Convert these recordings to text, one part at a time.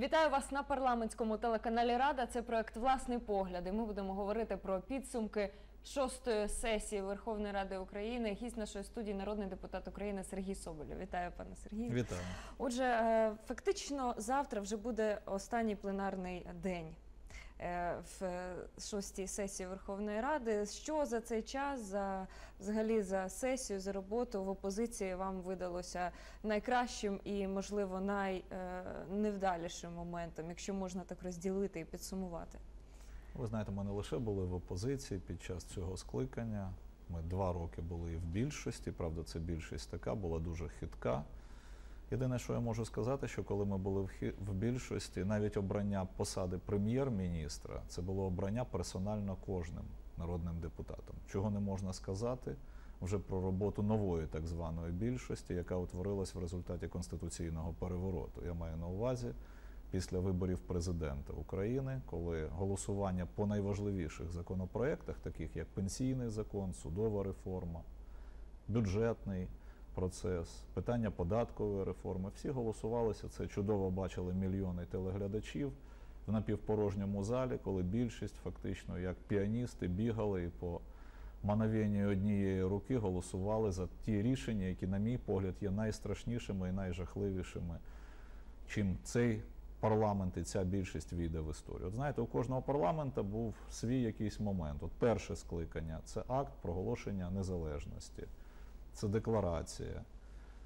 Вітаю вас на парламентському телеканалі Рада. Це проект Власний погляд. І ми будемо говорити про підсумки шостої сесії Верховної Ради України. Гість нашої студії народний депутат України Сергій Соболєв. Вітаю, пане Сергію. Вітаю. Отже, е, фактично завтра вже буде останній пленарний день. Е, В е, шостій сесії Верховної Ради. Що за цей час, за взагалі за сесію, за роботу в опозиції вам видалося найкращим і, можливо, найневдалішим моментом, якщо можна так розділити і підсумувати? Ви знаєте, ми не лише були в опозиції під час цього скликання. Ми два роки були в більшості. Правда, це більшість така була дуже хитка. Єдине, що я можу сказати, що коли ми були в більшості, навіть обрання посади прем'єр-міністра це було обрання персонально кожним народним депутатом. Чого не можна сказати вже про роботу нової так званої більшості, яка утворилась в результаті конституційного перевороту. Я маю на увазі після виборів президента України, коли голосування по найважливіших законопроектах, таких як пенсійний закон, судова реформа, бюджетний процес, питання податкової реформи, всі голосувалися. Це чудово бачили мільйони телеглядачів в напівпорожньому залі, коли більшість фактично як піаністи бігали і по мановенню однієї руки голосували за ті рішення, які, на мій погляд, є найстрашнішими і найжахливішими чим цей парламент і ця більшість війде в історію. От знаєте, у кожного парламента був свій якийсь момент. От перше скликання це акт проголошення незалежності, це декларація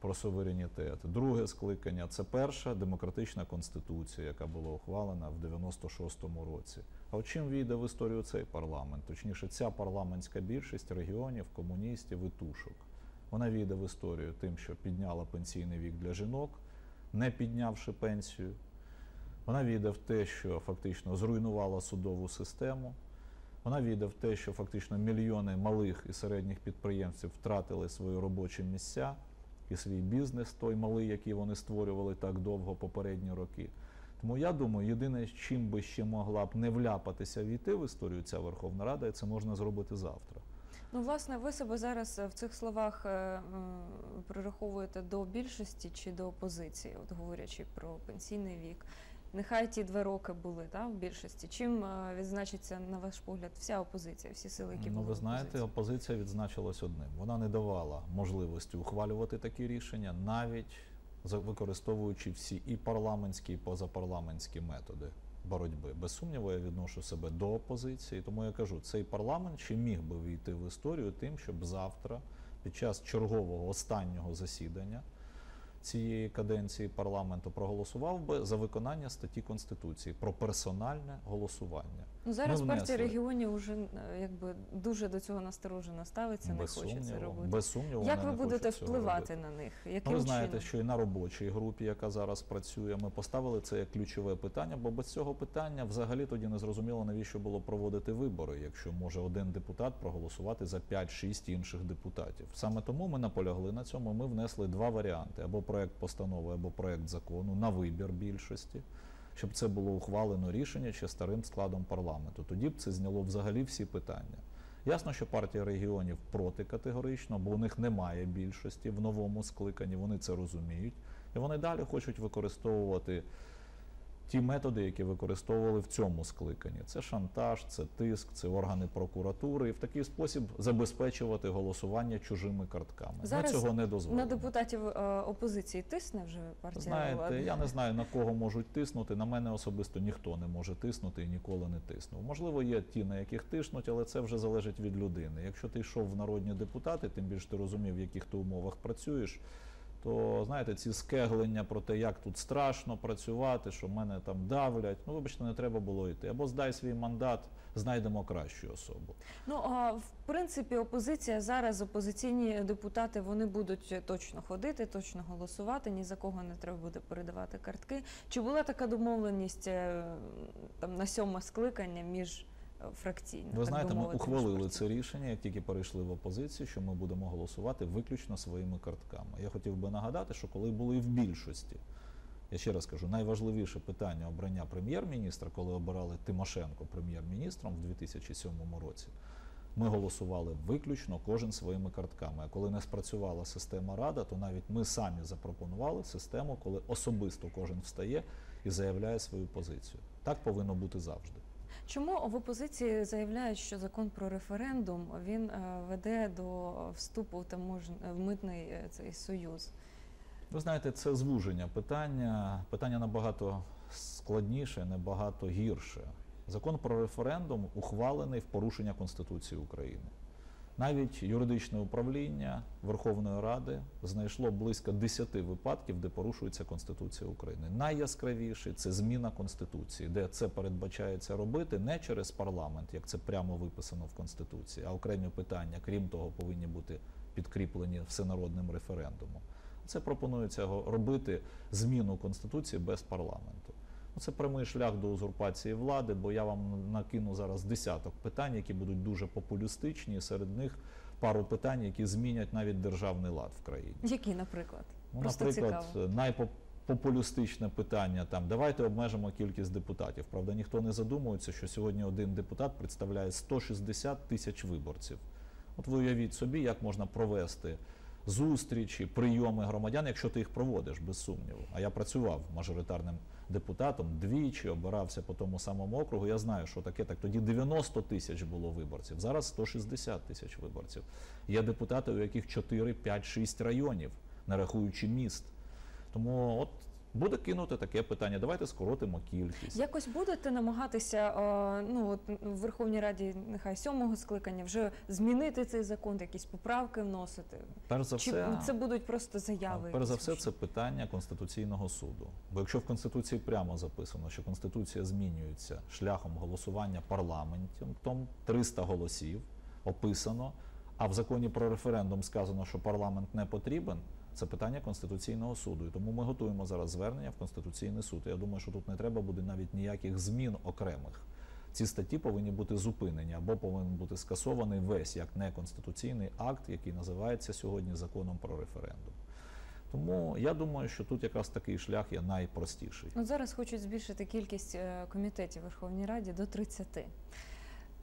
про суверенітет. Друге скликання це перша демократична конституція, яка була ухвалена в 96-му році. А от чим війде в історію цей парламент? Точніше, ця парламентська більшість регіонів, комуністів і тушок. Вона війде в історію тим, що підняла пенсійний вік для жінок, не піднявши пенсію. Вона війде в те, що фактично зруйнувала судову систему. Вона війде в те, що фактично мільйони малих і середніх підприємців втратили свої робочі місця і свій бізнес, той малий, який вони створювали так довго попередні роки. Тому я думаю, єдине, чим би ще могла б не вляпатися війти в історію ця Верховна Рада, і це можна зробити завтра. Ну, власне, ви себе зараз е, в цих словах е, прираховуєте до більшості чи до опозиції, от говорячи про пенсійний вік. Нехай ті два роки були та, в більшості. Чим е, відзначиться, на ваш погляд, вся опозиція, всі сили, які Ну, були ви знаєте, опозиції? опозиція відзначилась одним. Вона не давала можливості ухвалювати такі рішення, навіть використовуючи всі і парламентські, і позапарламентські методи боротьби. Без сумніву, я відношу себе до опозиції, тому я кажу, цей парламент ще міг би війти в історію тим, щоб завтра, під час чергового останнього засідання цієї каденції парламенту, проголосував би за виконання статті Конституції про персональне голосування. Ну, зараз партія регіонів вже якби дуже до цього насторожено ставиться, не без хоче це робити. без сумніву, Як ви будете впливати на них? Ну, ви знаєте, чином? що і на робочій групі, яка зараз працює, ми поставили це як ключове питання, бо без цього питання взагалі тоді не зрозуміло, навіщо було проводити вибори, якщо може один депутат проголосувати за 5-6 інших депутатів. Саме тому ми наполягли на цьому. Ми внесли два варіанти: або проект постанови, або проект закону на вибір більшості. Щоб це було ухвалено рішення ще старим складом парламенту. Тоді б це зняло взагалі всі питання. Ясно, що партія регіонів проти категорично, бо у них немає більшості в новому скликанні, вони це розуміють. І вони далі хочуть використовувати ті методи, які використовували в цьому скликанні. Це шантаж, це тиск, це органи прокуратури, і в такий спосіб забезпечувати голосування чужими картками. Зараз Ми цього не дозволимо. На депутатів е, опозиції тисне вже партія Знаєте, влади? я не знаю на кого можуть тиснути. На мене особисто ніхто не може тиснути і ніколи не тиснув. Можливо, є ті, на яких тиснуть, але це вже залежить від людини. Якщо ти йшов в народні депутати, тим більше ти розумів, в яких ти умовах працюєш. То знаєте, ці скеглення про те, як тут страшно працювати, що мене там давлять. Ну, вибачте, не треба було йти. Або здай свій мандат, знайдемо кращу особу. Ну а в принципі, опозиція зараз, опозиційні депутати, вони будуть точно ходити, точно голосувати. Ні за кого не треба буде передавати картки. Чи була така домовленість е, там на сьоме скликання між фракційно? Ви знаєте, ми ухвалили це рішення, як тільки перейшли в опозицію, що ми будемо голосувати виключно своїми картками. Я хотів би нагадати, що коли були в більшості, я ще раз кажу, найважливіше питання обрання прем'єр-міністра, коли обирали Тимошенко прем'єр-міністром в 2007 році. Ми голосували виключно кожен своїми картками. А коли не спрацювала система Рада, то навіть ми самі запропонували систему, коли особисто кожен встає і заявляє свою позицію. Так повинно бути завжди. Чому в опозиції заявляють, що закон про референдум він е, веде до вступу в митний е, цей союз? Ви знаєте, це звуження питання. Питання набагато складніше, набагато гірше. Закон про референдум ухвалений в порушення Конституції України. Навіть юридичне управління Верховної Ради знайшло близько 10 випадків, де порушується Конституція України. Найяскравіший це зміна Конституції, де це передбачається робити не через парламент, як це прямо виписано в Конституції, а окремі питання, крім того, повинні бути підкріплені всенародним референдумом. Це пропонується робити зміну Конституції без парламенту. Це прямий шлях до узурпації влади, бо я вам накину зараз десяток питань, які будуть дуже популістичні, і серед них пару питань, які змінять навіть державний лад в країні. Які, наприклад? Ну, Просто наприклад, найпопулістичне питання там давайте обмежимо кількість депутатів. Правда, ніхто не задумується, що сьогодні один депутат представляє 160 тисяч виборців. От ви уявіть собі, як можна провести зустрічі, прийоми громадян, якщо ти їх проводиш, без сумніву. А я працював мажоритарним депутатом двічі, обирався по тому самому округу. Я знаю, що таке. Так тоді 90 тисяч було виборців, зараз 160 тисяч виборців. Є депутати, у яких 4, 5, 6 районів, не рахуючи міст. Тому от буде кинути таке питання. Давайте скоротимо кількість. Якось будете намагатися е, ну, от в Верховній Раді нехай сьомого скликання вже змінити цей закон, якісь поправки вносити? Перш за Чи все, це будуть просто заяви? перш за все, це питання Конституційного суду. Бо якщо в Конституції прямо записано, що Конституція змінюється шляхом голосування парламентом, то 300 голосів описано, а в законі про референдум сказано, що парламент не потрібен. Це питання Конституційного суду. І тому ми готуємо зараз звернення в Конституційний суд. Я думаю, що тут не треба буде навіть ніяких змін окремих. Ці статті повинні бути зупинені або повинен бути скасований весь як неконституційний акт, який називається сьогодні законом про референдум. Тому я думаю, що тут якраз такий шлях є найпростіший. Ну, зараз хочуть збільшити кількість е, комітетів Верховній Раді до 30.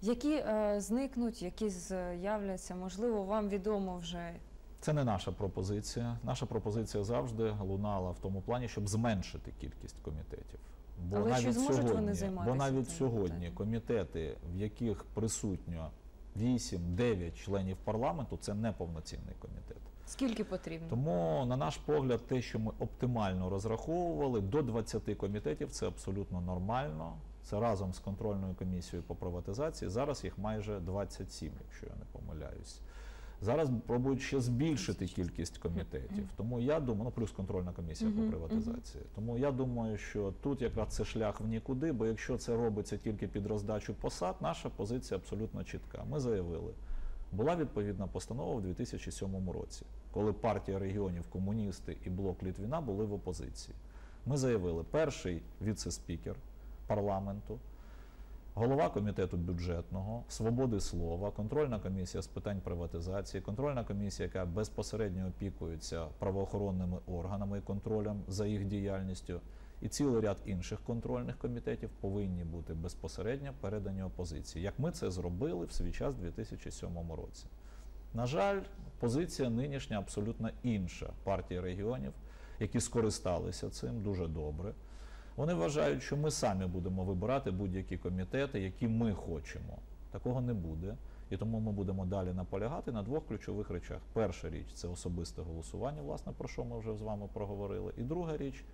Які е, зникнуть, які з'являться, можливо, вам відомо вже Це не наша пропозиція. Наша пропозиція завжди лунала в тому плані, щоб зменшити кількість комітетів. Бо Але чи навіть зможуть вони сьогодні, займатися бо навіть сьогодні комітети, в яких присутньо 8-9 членів парламенту, це не повноцінний комітет. скільки потрібно? Тому, на наш погляд, те, що ми оптимально розраховували, до 20 комітетів це абсолютно нормально. Це разом з контрольною комісією по приватизації. Зараз їх майже 27, якщо я не помиляюсь. Зараз пробують ще збільшити кількість комітетів. Тому я думаю, ну плюс контрольна комісія по приватизації. Тому я думаю, що тут якраз це шлях в нікуди, бо якщо це робиться тільки під роздачу посад, наша позиція абсолютно чітка. Ми заявили, була відповідна постанова в 2007 році, коли партія регіонів, комуністи і блок Літвіна були в опозиції. Ми заявили, перший віце-спікер парламенту, голова комітету бюджетного, свободи слова, контрольна комісія з питань приватизації, контрольна комісія, яка безпосередньо опікується правоохоронними органами і контролем за їх діяльністю, і цілий ряд інших контрольних комітетів повинні бути безпосередньо передані опозиції, як ми це зробили в свій час у 2007 році. На жаль, позиція нинішня абсолютно інша партії регіонів, які скористалися цим дуже добре. Вони вважають, що ми самі будемо вибирати будь-які комітети, які ми хочемо. Такого не буде. І тому ми будемо далі наполягати на двох ключових речах. Перша річ це особисте голосування, власне, про що ми вже з вами проговорили. І друга річ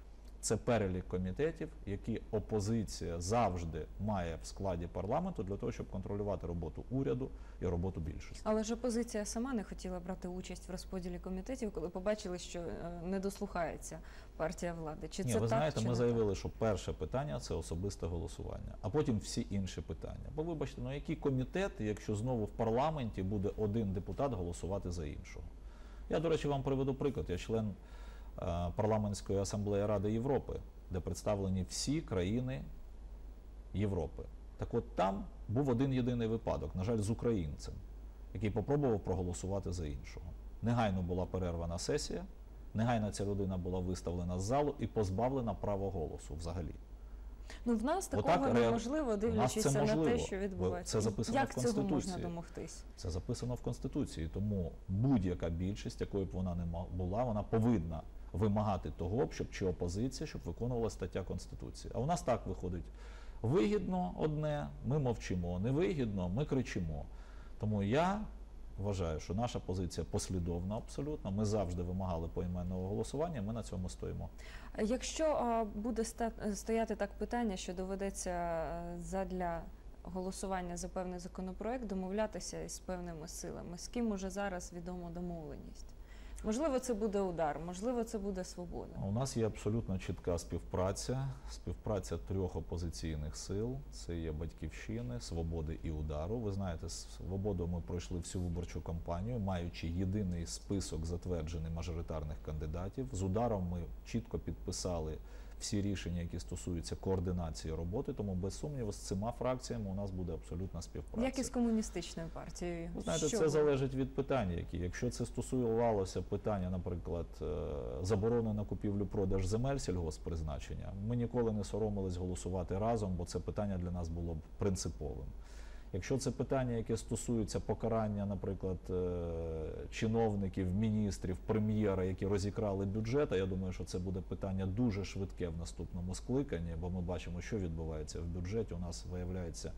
це перелік комітетів, які опозиція завжди має в складі парламенту для того, щоб контролювати роботу уряду і роботу більшості. Але ж опозиція сама не хотіла брати участь в розподілі комітетів, коли побачили, що е, не дослухається партія влади. Чи Ні, це ви так, знаєте, чи ми не заявили, що перше питання це особисте голосування, а потім всі інші питання. Бо вибачте, ну який комітет, якщо знову в парламенті буде один депутат голосувати за іншого? Я, до речі, вам приведу приклад. Я член парламентської асамблеї Ради Європи, де представлені всі країни Європи. Так от там був один єдиний випадок, на жаль, з українцем, який попробував проголосувати за іншого. Негайно була перервана сесія, негайно ця людина була виставлена з залу і позбавлена права голосу взагалі. Ну в нас Отак такого ре- неможливо, дивлячись на те, що відбувається. це записано Як в цього можна Конституції. домогтись? Це записано в Конституції, тому будь-яка більшість, якою б вона не була, вона повинна вимагати того, щоб чи опозиція, щоб виконувала стаття Конституції. А у нас так виходить. Вигідно одне, ми мовчимо. Невигідно, ми кричимо. Тому я вважаю, що наша позиція послідовна абсолютно. Ми завжди вимагали поіменного голосування, ми на цьому стоїмо. Якщо буде стояти так питання, що доведеться е, задля голосування за певний законопроект домовлятися із певними силами, з ким уже зараз відома домовленість? Можливо, це буде удар, можливо, це буде свобода. У нас є абсолютно чітка співпраця, співпраця трьох опозиційних сил. Це є батьківщини, свободи і удару. Ви знаєте, свободу ми пройшли всю виборчу кампанію, маючи єдиний список затверджений мажоритарних кандидатів. З ударом ми чітко підписали всі рішення, які стосуються координації роботи. Тому без сумніву з цими фракціями у нас буде абсолютна співпраця. Як із комуністичною партією? Ви знаєте, Що це ви? залежить від питань, які. Якщо це стосувалося питання, наприклад, е, заборони на купівлю-продаж земель сільгоспризначення, ми ніколи не соромились голосувати разом, бо це питання для нас було б принциповим. Якщо це питання, яке стосується покарання, наприклад, е, чиновників, міністрів, прем'єра, які розікрали бюджет, а я думаю, що це буде питання дуже швидке в наступному скликанні, бо ми бачимо, що відбувається в бюджеті. У нас виявляється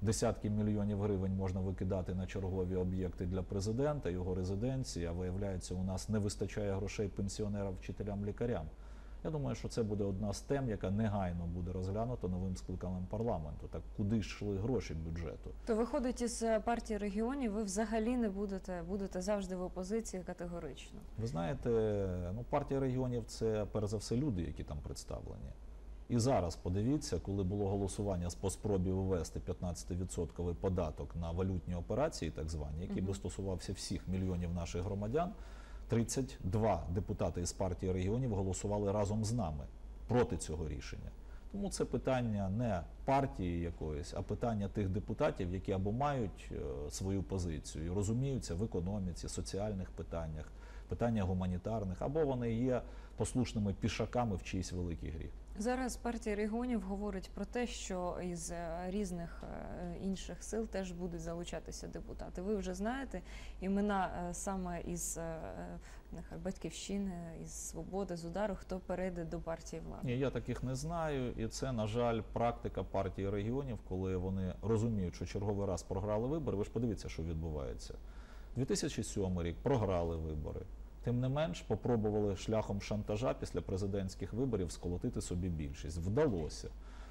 десятки мільйонів гривень можна викидати на чергові об'єкти для президента, його резиденції, а виявляється, у нас не вистачає грошей пенсіонерам, вчителям, лікарям. Я думаю, що це буде одна з тем, яка негайно буде розглянута новим скликанням парламенту. Так куди ж йшли гроші бюджету? То виходить із е, партії регіонів, ви взагалі не будете, будете завжди в опозиції категорично. Ви знаєте, ну партія регіонів це перш за все люди, які там представлені. І зараз подивіться, коли було голосування по спробі ввести 15% податок на валютні операції, так звані, який би стосувався всіх мільйонів наших громадян, 32 депутати із партії регіонів голосували разом з нами проти цього рішення. Тому це питання не партії якоїсь, а питання тих депутатів, які або мають е, свою позицію, і розуміються в економіці, соціальних питаннях, питання гуманітарних, або вони є послушними пішаками в чиїсь великій грі. Зараз партія регіонів говорить про те, що із е, різних е, інших сил теж будуть залучатися депутати. Ви вже знаєте імена е, саме із нехай батьківщини, із свободи, з удару, хто перейде до партії влади. Ні, я таких не знаю, і це, на жаль, практика партії регіонів, коли вони розуміють, що черговий раз програли вибори. Ви ж подивіться, що відбувається. 2007 рік програли вибори. Тим не менш, попробували шляхом шантажа після президентських виборів сколотити собі більшість. Вдалося.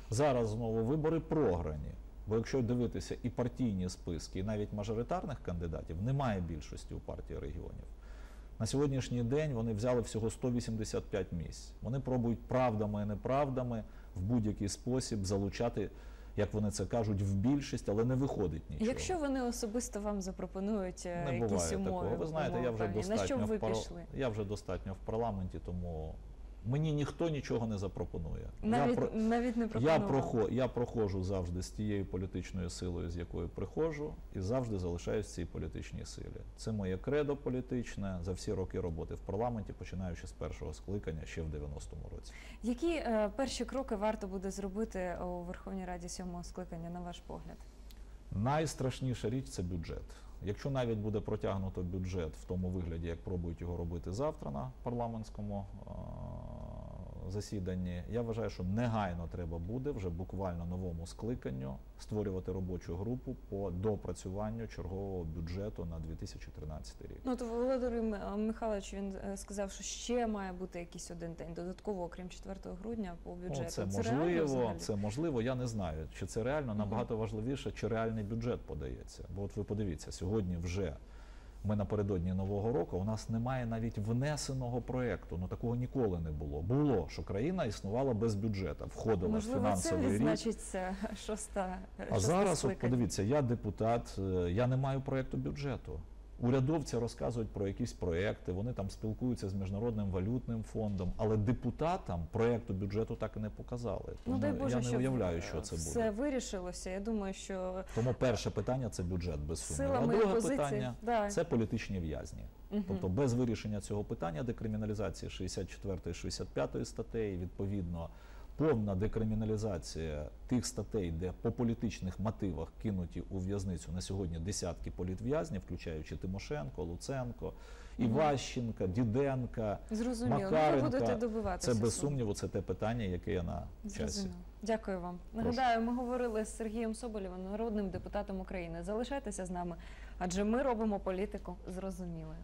Зараз знову вибори програні. Бо якщо дивитися і партійні списки, і навіть мажоритарних кандидатів, немає більшості у партії регіонів. На сьогоднішній день вони взяли всього 185 місць. Вони пробують правдами і неправдами в будь-який спосіб залучати, як вони це кажуть, в більшість, але не виходить нічого. Якщо вони особисто вам запропонують е, не якісь буває умови, такого. Ви знаєте, я вже достатньо на що ви пішли? я вже достатньо в парламенті, тому мені ніхто нічого не запропонує. Навіть, я навіть не Я, прохо... я проходжу завжди з тією політичною силою, з якою приходжу, і завжди залишаюсь в цій політичній силі. Це моє кредо політичне за всі роки роботи в парламенті, починаючи з першого скликання ще в 90-му році. Які е, перші кроки варто буде зробити у Верховній Раді сьомого скликання, на ваш погляд? Найстрашніша річ це бюджет. Якщо навіть буде протягнуто бюджет в тому вигляді, як пробують його робити завтра на парламентському е, засіданні, я вважаю, що негайно треба буде вже буквально новому скликанню створювати робочу групу по допрацюванню чергового бюджету на 2013 рік. Ну, то Володимир Михайлович він е, сказав, що ще має бути якийсь один день додатково, окрім 4 грудня, по бюджету. Ну, це, реально можливо, взагалі? це можливо, я не знаю, чи це реально. Набагато важливіше, чи реальний бюджет подається. Бо от ви подивіться, сьогодні вже ми напередодні нового року. У нас немає навіть внесеного проєкту. Ну такого ніколи не було. Було, що країна існувала без бюджету, входила в Можливо, це фінансовий рік. відзначиться шоста А шосте зараз, от подивіться, я депутат, е, я не маю проєкту бюджету. Урядовці розказують про якісь проекти, вони там спілкуються з міжнародним валютним фондом, але депутатам проєкту бюджету так і не показали. Ну, Тому дай Боже, я не уявляю, е, що це все буде. вирішилося. Я думаю, що Тому перше питання це бюджет без сумніву. А друге опозиції питання да. це політичні в'язні. Мгм. Тобто без вирішення цього питання декриміналізації 64 65 статей, відповідно повна декриміналізація тих статей, де по політичних мотивах кинуті у в'язницю на сьогодні десятки політв'язнів, включаючи Тимошенко, Луценко, Іващенка, Діденка. Зрозуміло. Ну, ви будете добиватися. Це без сумніву, це те питання, яке є на часі. Зрозуміло. Дякую вам. Нагадаю, ми говорили з Сергієм Соболєвим, народним депутатом України. Залишайтеся з нами, адже ми робимо політику зрозумілою.